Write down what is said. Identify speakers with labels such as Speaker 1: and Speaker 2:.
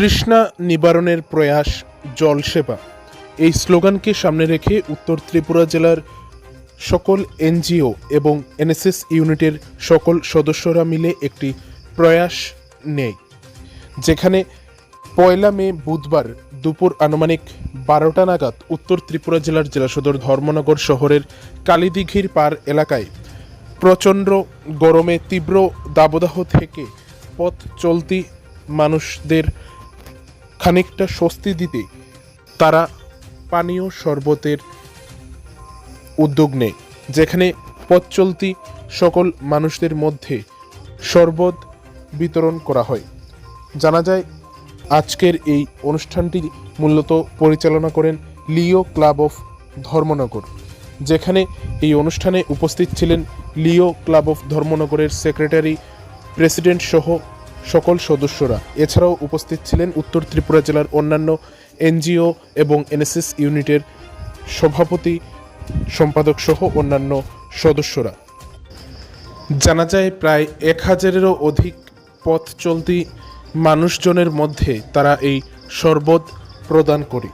Speaker 1: তৃষ্ণা নিবারণের প্রয়াস জল সেবা এই স্লোগানকে সামনে রেখে উত্তর ত্রিপুরা জেলার সকল এনজিও এবং এনএসএস ইউনিটের সকল সদস্যরা মিলে একটি প্রয়াস নেয়, যেখানে পয়লা মে বুধবার দুপুর আনুমানিক বারোটা নাগাদ উত্তর ত্রিপুরা জেলার জেলা সদর ধর্মনগর শহরের কালীদিঘির পার এলাকায় প্রচণ্ড গরমে তীব্র দাবদাহ থেকে পথ চলতি মানুষদের খানিকটা স্বস্তি দিতে তারা পানীয় শরবতের উদ্যোগ নেয়, যেখানে পথ চলতি সকল মানুষদের মধ্যে শরবত বিতরণ করা হয়। জানা যায়, আজকের এই অনুষ্ঠানটি মূলত পরিচালনা করেন লিও ক্লাব অফ ধর্মনগর, যেখানে এই অনুষ্ঠানে উপস্থিত ছিলেন লিও ক্লাব অফ ধর্মনগরের সেক্রেটারি, প্রেসিডেন্ট সহ সকল সদস্যরা। এছাড়াও উপস্থিত ছিলেন উত্তর ত্রিপুরা জেলার অন্যান্য এনজিও এবং এনএসএস ইউনিটের সভাপতি, সম্পাদক সহ অন্যান্য সদস্যরা। জানা যায়, প্রায় এক হাজারেরও অধিক পথ চলতি মানুষজনের মধ্যে তারা এই শরবত প্রদান করে।